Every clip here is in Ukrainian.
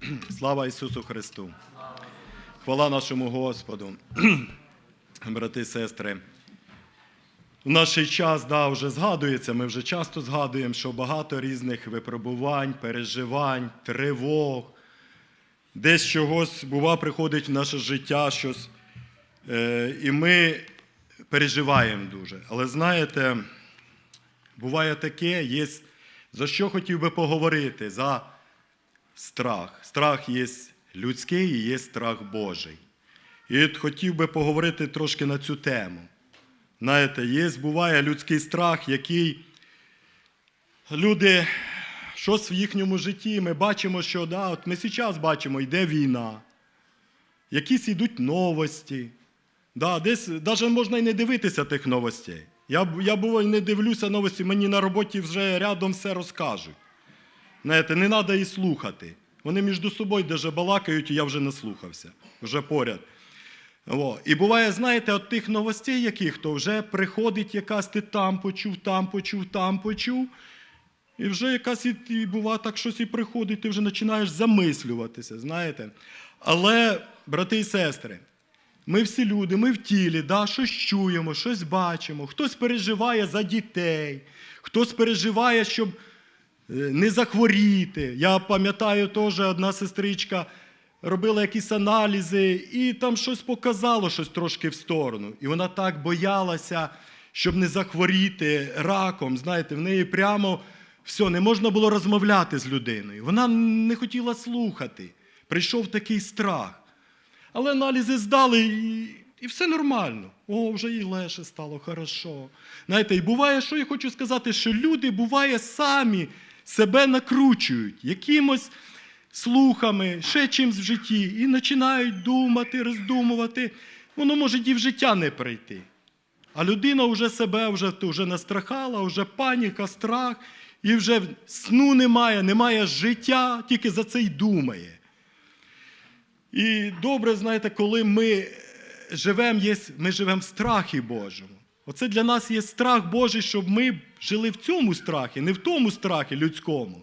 Слава Ісусу Христу! Хвала нашому Господу, брати і сестри. В наш час да, вже згадується, ми вже часто згадуємо, що багато різних випробувань, переживань, тривог, десь чогось, бува, приходить в наше життя щось, е, і ми переживаємо дуже. Але знаєте, буває таке, є, за що хотів би поговорити, за страх. Страх є людський і є страх Божий. І от хотів би поговорити трошки на цю тему. Знаєте, є, буває людський страх, який люди, щось в їхньому житті, ми бачимо, що да, от ми зараз бачимо, йде війна, якісь йдуть новості. Да, десь навіть можна і не дивитися тих новостей. Я, я буває, не дивлюся новості, мені на роботі вже рядом все розкажуть. Знаєте, не треба і слухати. Вони між собою даже балакають, і я вже не слухався, вже поряд. О. І буває, знаєте, от тих новостей, яких то вже приходить якась ти там почув, там почув, там почув. І вже якась і, і буває так щось і приходить, ти вже починаєш замислюватися, знаєте. Але, брати і сестри, ми всі люди, ми в тілі, да, щось чуємо, щось бачимо. Хтось переживає за дітей, хтось переживає, щоб не захворіти. Я пам'ятаю, теж одна сестричка робила якісь аналізи, і там щось показало, щось трошки в сторону. І вона так боялася, щоб не захворіти раком. Знаєте, в неї прямо все, не можна було розмовляти з людиною. Вона не хотіла слухати. Прийшов такий страх. Але аналізи здали і, і все нормально. О, вже і легше стало, хорошо. Знаєте, і буває, що я хочу сказати, що люди буває самі себе накручують якимось слухами, ще чимось в житті, і починають думати, роздумувати. Воно може і в життя не прийти. А людина вже себе вже, вже настрахала, вже паніка, страх, і вже сну немає, немає життя, тільки за це й думає. І добре, знаєте, коли ми живемо, ми живемо в страхі Божому. Оце для нас є страх Божий, щоб ми жили в цьому страхі, не в тому страхі людському.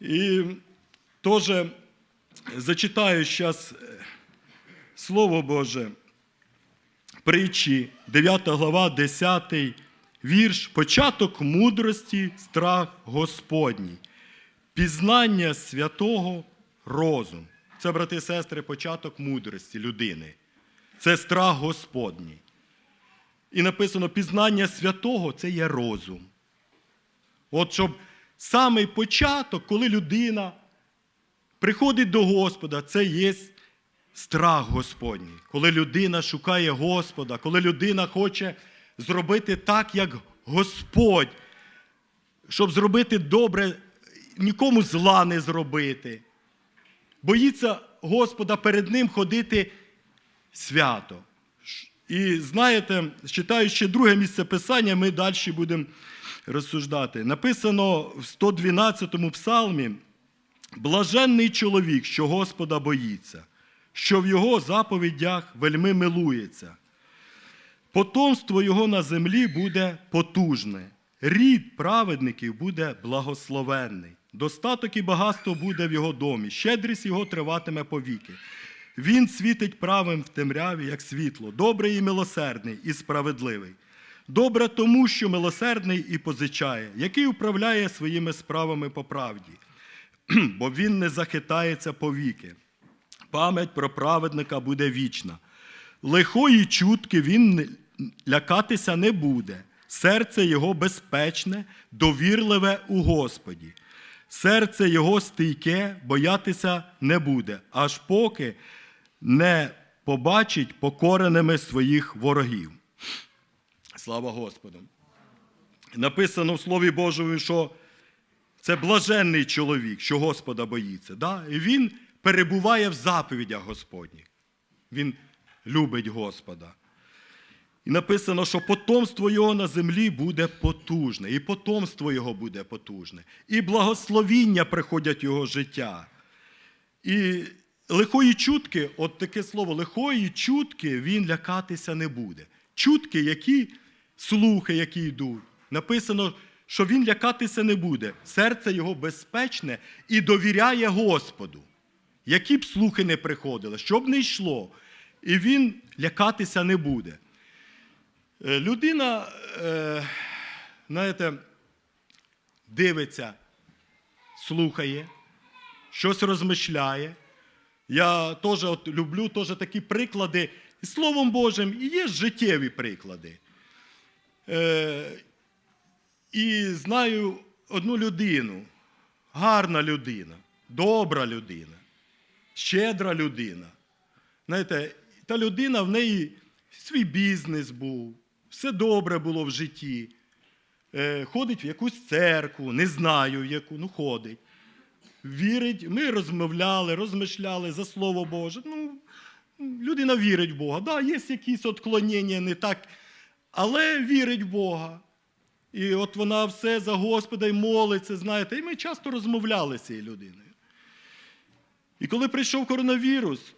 І теж зачитаю зараз Слово Боже, притчі, 9 глава, 10 вірш, початок мудрості, страх Господній, пізнання святого розум. Це, брати і сестри, початок мудрості людини. Це страх Господній. І написано, пізнання святого це є розум. От щоб самий початок, коли людина приходить до Господа, це є страх Господній. Коли людина шукає Господа, коли людина хоче зробити так, як Господь, щоб зробити добре, нікому зла не зробити. Боїться Господа перед Ним ходити свято. І знаєте, читаючи друге місце Писання, ми далі будемо розсуждати. Написано в 112 псалмі: блаженний чоловік, що Господа боїться, що в його заповідях вельми милується. Потомство його на землі буде потужне, рід праведників буде благословенний, достаток і багатство буде в його домі, щедрість його триватиме повіки. Він світить правим в темряві, як світло, добрий і милосердний, і справедливий. Добре тому, що милосердний і позичає, який управляє своїми справами по правді, бо він не захитається повіки. Пам'ять про праведника буде вічна. Лихої чутки він лякатися не буде. Серце його безпечне, довірливе у Господі. Серце його стійке, боятися не буде, аж поки не побачить покореними своїх ворогів. Слава Господу! Написано в Слові Божому, що це блаженний чоловік, що Господа боїться. Да? І він перебуває в заповідях Господніх. Він любить Господа. І написано, що потомство його на землі буде потужне, і потомство його буде потужне, і благословіння приходять його життя. І лихої чутки, от таке слово, лихої чутки він лякатися не буде. Чутки, які слухи, які йдуть. Написано, що він лякатися не буде. Серце його безпечне і довіряє Господу. які б слухи не приходили, що б не йшло, і він лякатися не буде. Е, Людина, е, знаєте, дивиться, слухає, щось розмишляє. Я теж от люблю теж такі приклади і Словом Божим, і є життєві приклади. Е, і знаю одну людину, гарна людина, добра людина, щедра людина. Знаєте, та людина в неї свій бізнес був, все добре було в житті. Е, ходить в якусь церкву, не знаю в яку, ну ходить. Вірить, ми розмовляли, розмишляли за Слово Боже. Ну, людина вірить в Бога. Да, є якісь отклонення, не так, але вірить в Бога. І от вона все за Господа й молиться, знаєте, і ми часто розмовляли з цією людиною. І коли прийшов коронавірус,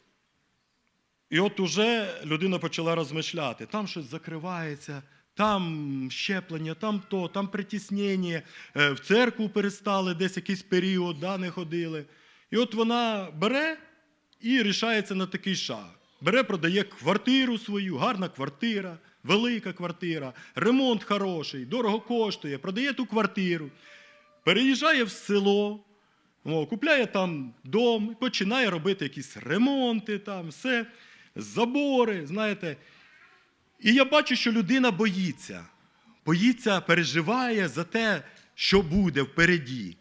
і от уже людина почала розмишляти, там щось закривається, там щеплення, там то, там притіснення, е, в церкву перестали десь якийсь період, да, не ходили. І от вона бере і рішається на такий шаг. Бере, продає квартиру свою, гарна квартира, велика квартира, ремонт хороший, дорого коштує, продає ту квартиру, переїжджає в село, о, купляє там дом, починає робити якісь ремонти, там, все, забори, знаєте. І я бачу, що людина боїться, боїться, переживає за те, що буде впереді.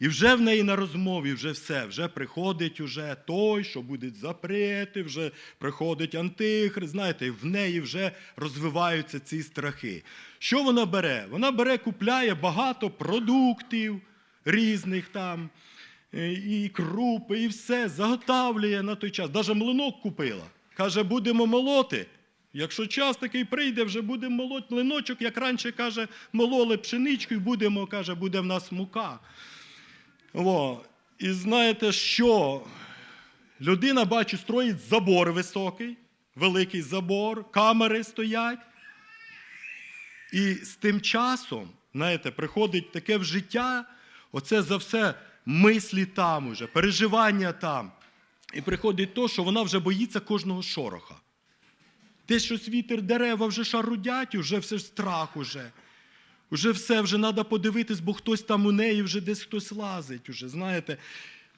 І вже в неї на розмові вже все, вже приходить уже той, що будуть запрети, вже приходить антихрист, знаєте, в неї вже розвиваються ці страхи. Що вона бере? Вона бере, купляє багато продуктів різних там, е, і крупи, і все, заготавлює на той час. Даже млинок купила. Каже, будемо молоти. Якщо час такий прийде, вже будемо молоть млиночок, як раніше каже, мололи пшеничку, і будемо, каже, буде в нас мука. О, і знаєте що? Людина, бачу, строїть забор високий, великий забор, камери стоять. І з тим часом, знаєте, приходить таке в життя, оце за все мислі там уже, переживання там. І приходить то, що вона вже боїться кожного шороха. Те, що вітер дерева вже шарудять, уже все страх уже. Уже все, вже треба подивитись, бо хтось там у неї вже десь хтось лазить, уже, знаєте,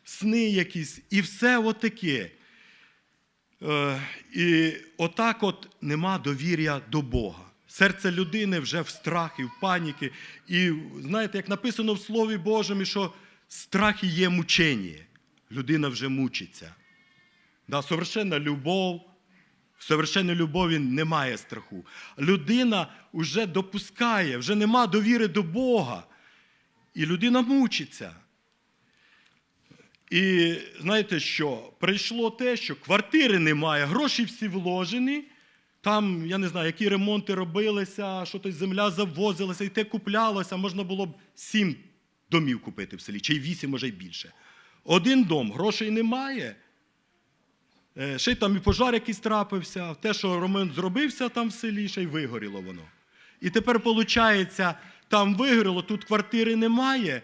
сни якісь, і все отаке. Е, і отак от нема довір'я до Бога. Серце людини вже в страхі, в паніки. І знаєте, як написано в Слові Божому, що страх і є мучення. Людина вже мучиться. Да, совершенна любов, в совершенній любові немає страху. Людина вже допускає, вже нема довіри до Бога. І людина мучиться. І знаєте що? Прийшло те, що квартири немає, гроші всі вложені. Там, я не знаю, які ремонти робилися, що то земля завозилася, і те куплялося, можна було б сім домів купити в селі, чи вісім, може й більше. Один дом, грошей немає. Е, Ще й там і пожар якийсь трапився, те, що ремонт зробився там в селі, ще й вигоріло воно. І тепер, виходить, там вигоріло, тут квартири немає.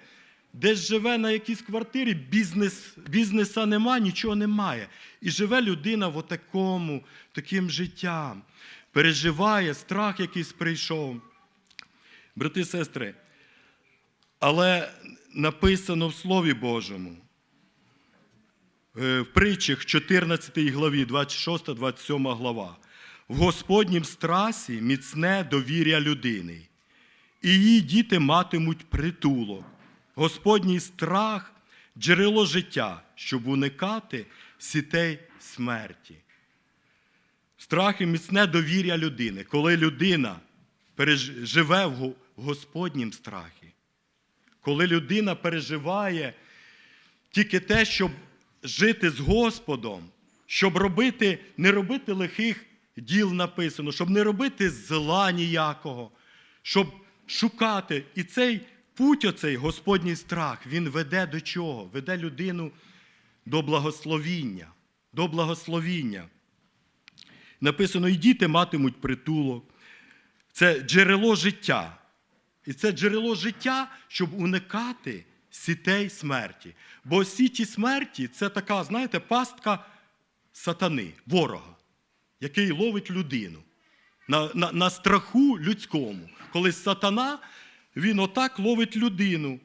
Десь живе на якійсь квартирі, бізнес, бізнеса нема, нічого немає. І живе людина в такому, таким життям. Переживає, страх якийсь прийшов. Брати і сестри, але написано в Слові Божому, в притчах 14 главі, 26-27 глава. В Господнім страсі міцне довір'я людини, і її діти матимуть притулок. Господній страх джерело життя, щоб уникати сітей смерті. Страх і міцне довір'я людини, коли людина живе в Господнім страхі, коли людина переживає тільки те, щоб жити з Господом, щоб робити, не робити лихих діл написано, щоб не робити зла ніякого, щоб шукати. І цей путь, оцей Господній страх, він веде до чого? Веде людину до благословіння. До благословіння. Написано, і діти матимуть притулок. Це джерело життя. І це джерело життя, щоб уникати сітей смерті. Бо сіті смерті це така, знаєте, пастка сатани, ворога, який ловить людину на, на, на страху людському. Коли сатана, він отак ловить людину,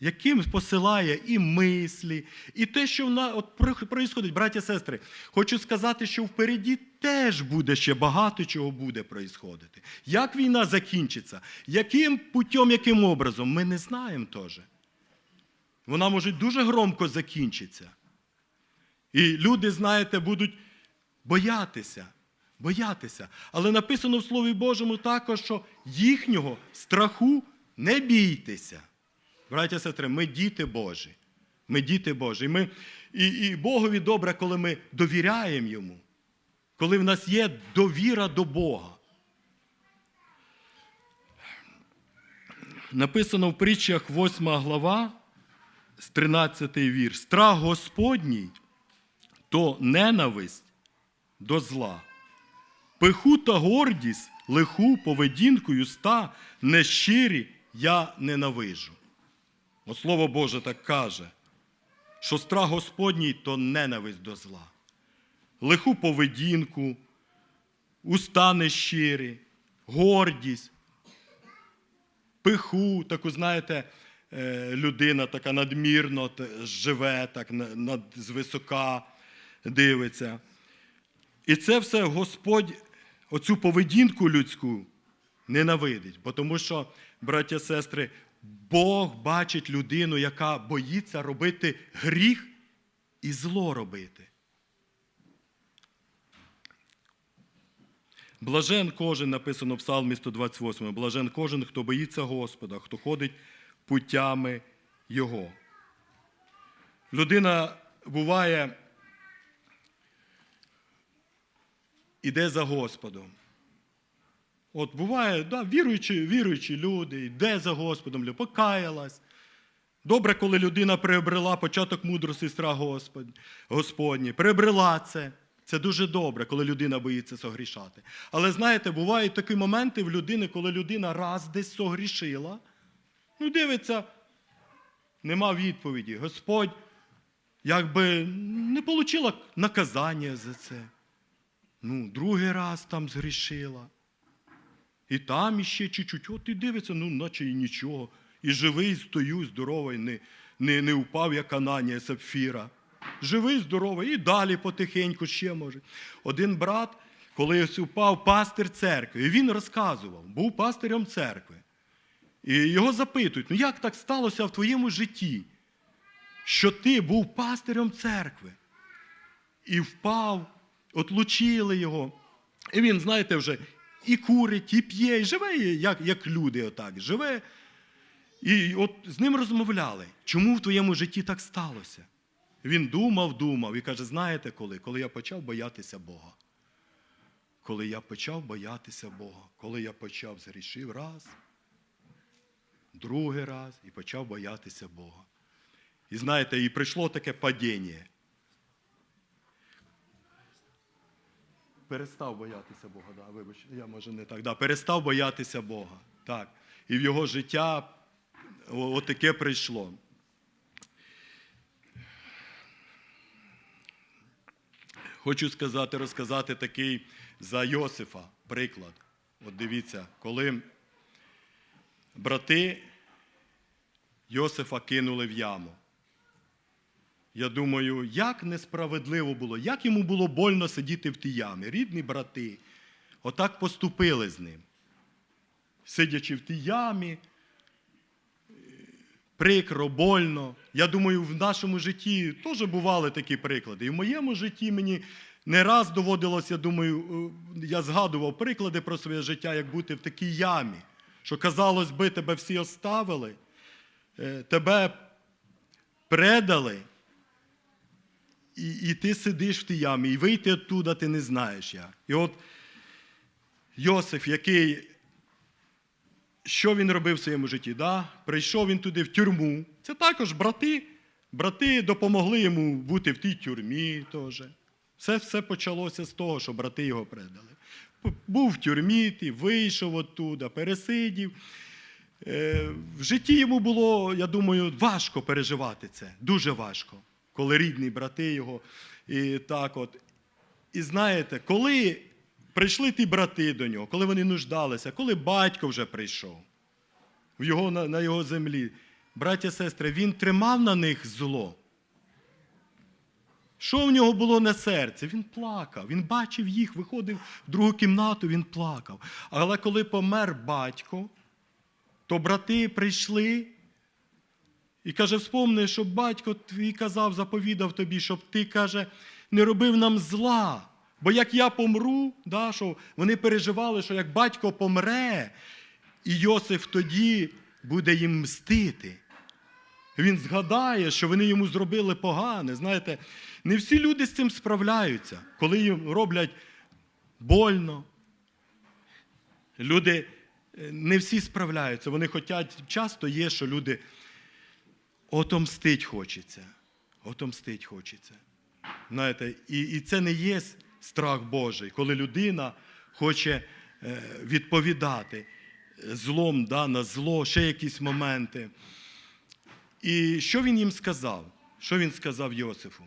яким посилає і мислі, і те, що вона от проїсходить, браття сестри, хочу сказати, що впереді теж буде ще багато чого буде проїсходити. Як війна закінчиться, яким путем, яким образом, ми не знаємо теж. Вона може дуже громко закінчитися. І люди, знаєте, будуть боятися, боятися. Але написано в Слові Божому також, що їхнього страху не бійтеся. Браття і сестри, ми діти Божі. Ми діти Божі. І, ми, і, і Богові добре, коли ми довіряємо Йому, коли в нас є довіра до Бога. Написано в притчах 8 глава, з 13 вірш. Страх Господній то ненависть до зла. Пиху та гордість, лиху поведінку юста нещирі я ненавижу. От Слово Боже так каже, що страх Господній то ненависть до зла. Лиху поведінку, уста нещирі, гордість, пиху, таку, знаєте, е, людина така надмірно живе, так на- над, дивиться. І це все Господь, оцю поведінку людську ненавидить. Бо тому що, браття сестри, Бог бачить людину, яка боїться робити гріх і зло робити. Блажен кожен, написано в Псалмі 128, блажен кожен, хто боїться Господа, хто ходить путями Його. Людина буває, іде за Господом. От буває, да, віруючі, віруючі люди, йде за Господом, покаялась. Добре, коли людина приобрела початок мудрості страх Господь, Господній. Приобрела це. Це дуже добре, коли людина боїться согрішати. Але знаєте, бувають такі моменти в людини, коли людина раз десь согрішила, ну дивиться, нема відповіді. Господь якби не отримала наказання за це. Ну, другий раз там згрішила. І там іще чуть-чуть. От і дивиться, ну, наче і нічого. І живий стою, здоровий, не, не, не впав, як Ананія Сапфіра. Живий, здоровий, і далі потихеньку ще може. Один брат, коли упав пастир церкви, і він розказував, був пастирем церкви. І його запитують: ну як так сталося в твоєму житті, що ти був пастирем церкви? І впав, отлучили його. І він, знаєте, вже і курить, і п'є, і живе, як, як люди, отак, живе. І от з ним розмовляли, чому в твоєму житті так сталося? Він думав, думав і каже: знаєте коли? Коли я почав боятися Бога. Коли я почав боятися Бога, коли я почав згрішив раз, другий раз і почав боятися Бога. І знаєте, і прийшло таке падіння. Перестав боятися Бога, да, вибач, я може не так. Да, перестав боятися Бога. Так. І в його життя отаке прийшло. Хочу сказати, розказати такий за Йосифа приклад. От дивіться, коли брати Йосифа кинули в яму. Я думаю, як несправедливо було, як йому було больно сидіти в тій ямі. Рідні брати, отак поступили з ним. Сидячи в тій ямі, прикро, больно. Я думаю, в нашому житті теж бували такі приклади. І в моєму житті мені не раз доводилося, думаю, е, я згадував приклади про своє життя, як бути в такій ямі, що казалось би, тебе всі оставили, е, тебе предали. І, і ти сидиш в тій ямі, і вийти оттуда ти не знаєш як. І от Йосиф, який, що він робив в своєму житті? Да? Прийшов він туди в тюрму. Це також брати. Брати допомогли йому бути в тій тюрмі теж. Все, все почалося з того, що брати його предали. Був в тюрмі, ти вийшов оттуда, пересидів. Е, В житті йому було, я думаю, важко переживати це, дуже важко, коли рідні брати його. І так от. І знаєте, коли прийшли ті брати до нього, коли вони нуждалися, коли батько вже прийшов в його, на, на його землі, браття сестри, він тримав на них зло. Що в нього було на серці? Він плакав. Він бачив їх, виходив в другу кімнату, він плакав. Але коли помер батько, то брати прийшли і каже: вспомни, що батько твій казав, заповідав тобі, щоб ти, каже, не робив нам зла. Бо як я помру, да, що вони переживали, що як батько помре, і Йосиф тоді буде їм мстити. Він згадає, що вони йому зробили погане. Знаєте, не всі люди з цим справляються, коли їм роблять больно. Люди е, не всі справляються. Вони хочуть, часто є, що люди отомстить хочеться. Отомстить хочеться. Знаєте, і, і це не є страх Божий, коли людина хоче е, відповідати злом да, на зло, ще якісь моменти. І що він їм сказав? Що він сказав Йосифу?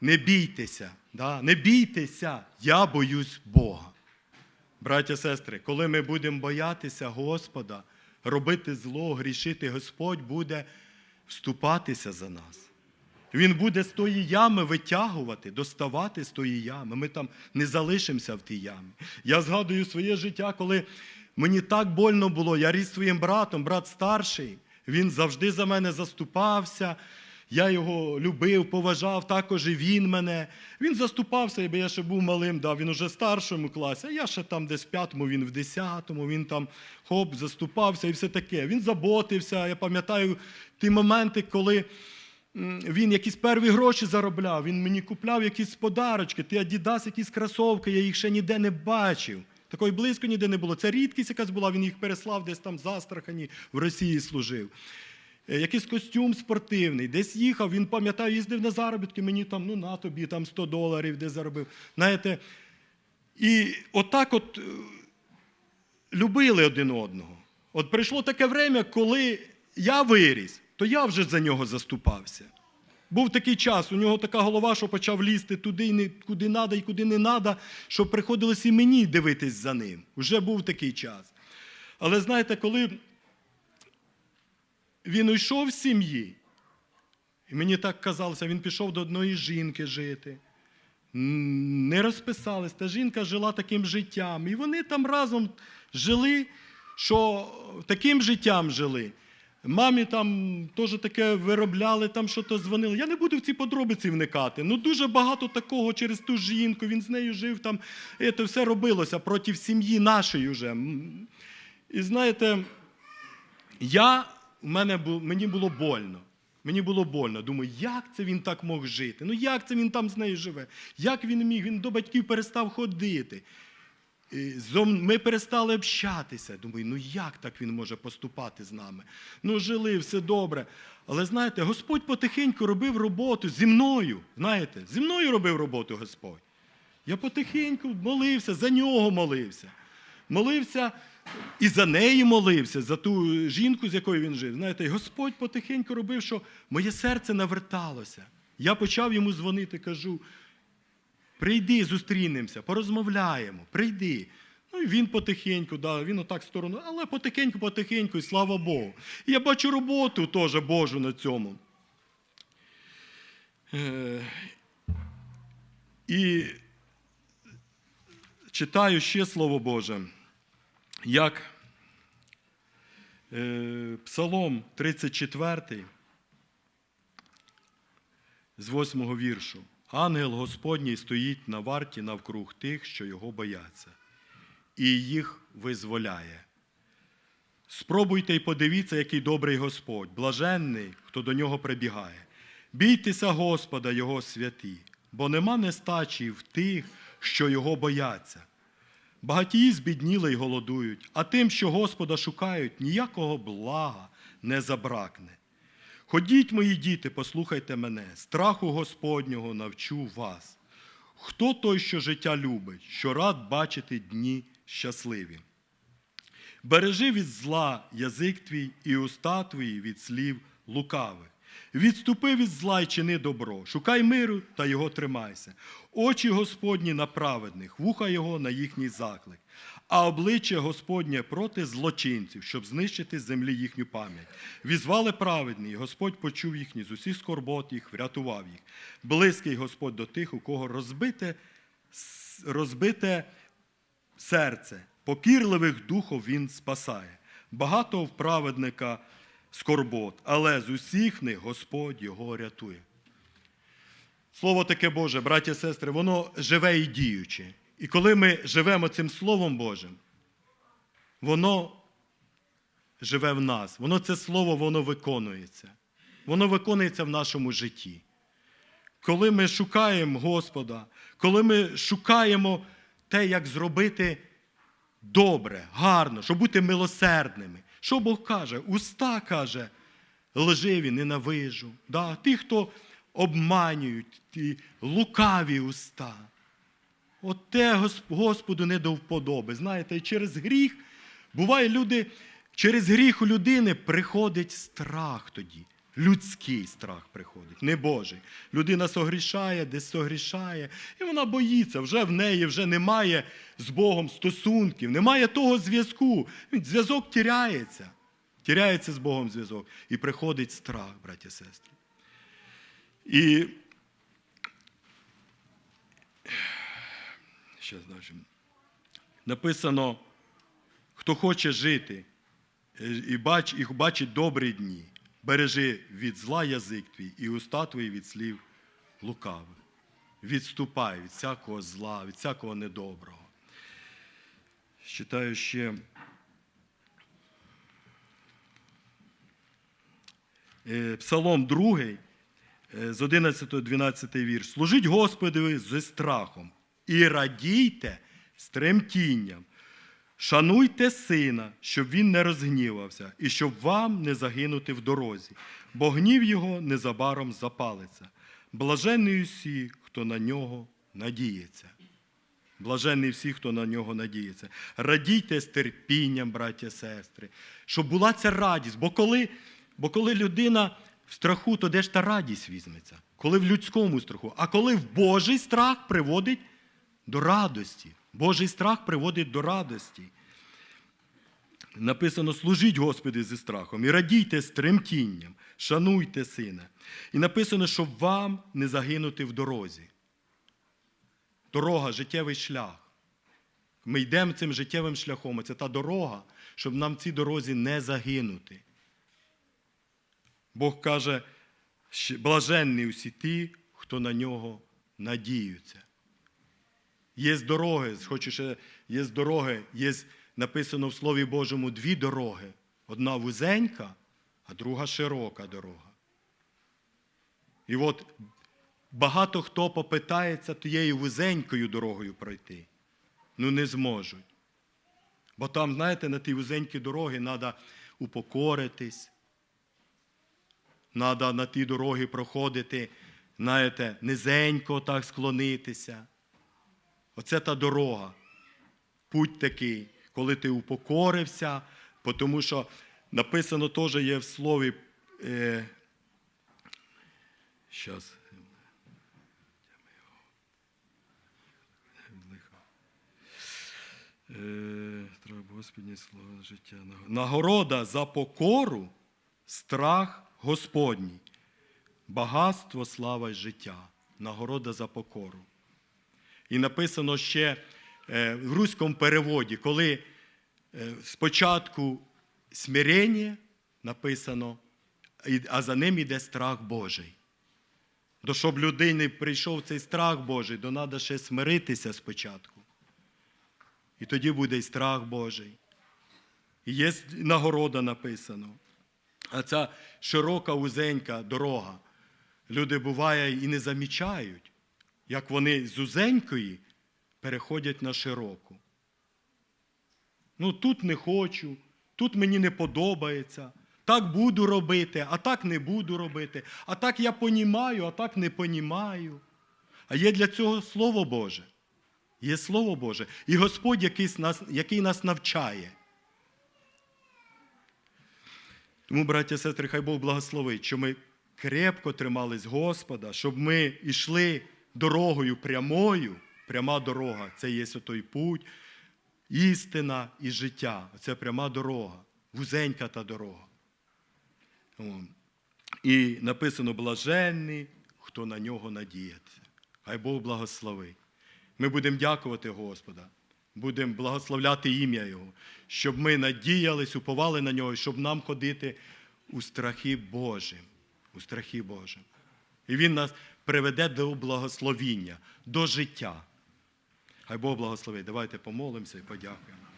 Не бійтеся, да? не бійтеся, я боюсь Бога. Браття, сестри, коли ми будемо боятися Господа, робити зло, грішити, Господь буде вступатися за нас. Він буде з тої ями витягувати, доставати з тої ями. Ми там не залишимося в тій ямі. Я згадую своє життя, коли мені так больно було. Я ріс своїм братом, брат старший. Він завжди за мене заступався. Я його любив, поважав, також і він мене. Він заступався, якби я ще був малим, да, він уже в старшому класі, а я ще там десь в п'ятому, він в десятому, він там хоп, заступався і все таке. Він заботився. Я пам'ятаю ті моменти, коли він якісь перві гроші заробляв, він мені купляв якісь подарочки, ти Адідас, якісь кросовки, я їх ще ніде не бачив. Такої близько ніде не було. Це рідкість якась була, він їх переслав десь там з Астрахані, в Росії служив. Е, Якийсь костюм спортивний, десь їхав, він пам'ятаю, їздив на заробітки, мені там, ну на тобі, там 100 доларів, де заробив. Знаєте, і отак от е, любили один одного. От прийшло таке время, коли я виріс, то я вже за нього заступався. Був такий час, у нього така голова, що почав лізти туди, куди треба і куди не треба, що приходилось і мені дивитись за ним. Уже був такий час. Але знаєте, коли він уйшов з сім'ї, і мені так казалося, він пішов до одної жінки жити. Не розписались, та жінка жила таким життям. І вони там разом жили, що таким життям жили. Мамі там теж таке виробляли, там що то дзвонили. Я не буду в ці подробиці вникати. Ну дуже багато такого через ту жінку. Він з нею жив там. Це все робилося проти сім'ї нашої вже. І знаєте, я, мене мені було больно. Мені було больно. Думаю, як це він так мог жити? Ну як це він там з нею живе? Як він міг? Він до батьків перестав ходити. Ми перестали общатися. Думаю, ну як так він може поступати з нами? Ну, жили, все добре. Але знаєте, Господь потихеньку робив роботу зі мною. Знаєте, зі мною робив роботу Господь. Я потихеньку молився, за нього молився. Молився і за неї молився, за ту жінку, з якою він жив. Знаєте, і Господь потихеньку робив, що моє серце наверталося. Я почав йому дзвонити, кажу: прийди, зустрінемося, порозмовляємо, прийди. Ну і він потихеньку, да, він отак в сторону, але потихеньку, потихеньку, і слава Богу. І я бачу роботу теж Божу на цьому. Е, І читаю ще Слово Боже, як е, Псалом 34, з 8 віршу. Ангел Господній стоїть на варті навкруг тих, що його бояться, і їх визволяє. Спробуйте і подивіться, який добрий Господь, блаженний, хто до нього прибігає. Бійтеся Господа, Його святі, бо нема нестачі в тих, що його бояться. Багатії збідніли й голодують, а тим, що Господа шукають, ніякого блага не забракне. Ходіть, мої діти, послухайте мене, страху Господнього навчу вас. Хто той, що життя любить, що рад бачити дні щасливі? Бережи від зла язик твій і уста твої від слів лукавих. Відступи від зла й чини добро, шукай миру та його тримайся. Очі Господні на праведних, вуха його на їхній заклик, а обличчя Господнє проти злочинців, щоб знищити з землі їхню пам'ять. Візвали праведні, і Господь почув їхні з усіх скорбот їх, врятував їх. Близький Господь до тих, у кого розбите, розбите серце, покірливих духов він спасає. Багато в праведника скорбот, але з усіх них Господь його рятує. Слово таке Боже, браті і сестри, воно живе і діюче. І коли ми живемо цим Словом Божим, воно живе в нас. Воно це слово, воно виконується. Воно виконується в нашому житті. Коли ми шукаємо Господа, коли ми шукаємо те, як зробити добре, гарно, щоб бути милосердними. Що Бог каже? Уста каже, лживі, ненавижу. Да? Ті, хто обманюють, ті лукаві уста. От те Господу не до вподоби. Знаєте, через гріх буває люди, через гріх у людини приходить страх тоді. Людський страх приходить, не Божий. Людина согрішає, десь согрішає, і вона боїться. Вже в неї вже немає з Богом стосунків, немає того зв'язку. Зв'язок тіряється. Тіряється з Богом зв'язок. І приходить страх, браті і сестри. І ще значить, написано, хто хоче жити і бачить добрі дні, бережи від зла язик твій і уста твої від слів лукавих. Відступай від всякого зла, від всякого недоброго. Читаю ще е, Псалом 2, е, з 11-12 вірш. Служіть Господові зі страхом і радійте з тремтінням. Шануйте сина, щоб він не розгнівався, і щоб вам не загинути в дорозі, бо гнів його незабаром запалиться. Блаженний усі, хто на нього надіється. Блаженний всі, хто на нього надіється. Радійте з терпінням, браття сестри, щоб була ця радість. Бо коли, бо коли людина в страху, то де ж та радість візьметься? Коли в людському страху, а коли в Божий страх приводить до радості. Божий страх приводить до радості. Написано: служіть Господи зі страхом і радійте з тремтінням, шануйте сина. І написано, щоб вам не загинути в дорозі. Дорога, життєвий шлях. Ми йдемо цим життєвим шляхом. Це та дорога, щоб нам в цій дорозі не загинути. Бог каже, блаженні усі ті, хто на нього надіються. Є дороги, хочу ще, є дороги, є написано в Слові Божому дві дороги. Одна вузенька, а друга широка дорога. І от багато хто попитається тією вузенькою дорогою пройти. Ну не зможуть. Бо там, знаєте, на тій вузенькій дорогі треба упокоритись. Треба на ті дороги проходити, знаєте, низенько так склонитися. Оце та дорога. Путь такий, коли ти упокорився, тому що написано теж є в слові. Е, щас. Е, Страх слово життя. Нагорода за покору, страх Господній, багатство, слава й життя. Нагорода за покору. І написано ще е, в руському переводі, коли е, спочатку смирення написано, а за ним іде страх Божий. То щоб людині прийшов цей страх Божий, то треба ще смиритися спочатку. І тоді буде і страх Божий. І є нагорода написано. А ця широка вузенька дорога. Люди буває і не замічають, як вони з узенької переходять на широку. Ну, тут не хочу, тут мені не подобається, так буду робити, а так не буду робити, а так я понімаю, а так не понімаю. А є для цього Слово Боже. Є Слово Боже. І Господь, який нас, який нас навчає. Тому, браття і сестри, хай Бог благословить, що ми крепко тримались Господа, щоб ми йшли дорогою прямою. Пряма дорога це є той путь, істина і життя. Це пряма дорога, вузенька та дорога. І написано блаженний, хто на нього надіється. Хай Бог благословить. Ми будемо дякувати Господа, будемо благословляти ім'я Його, щоб ми надіялись, уповали на нього, щоб нам ходити у страхі Божим. У страхі Божим. І Він нас приведе до благословіння, до життя. Хай Бог благословить. Давайте помолимося і подякуємо.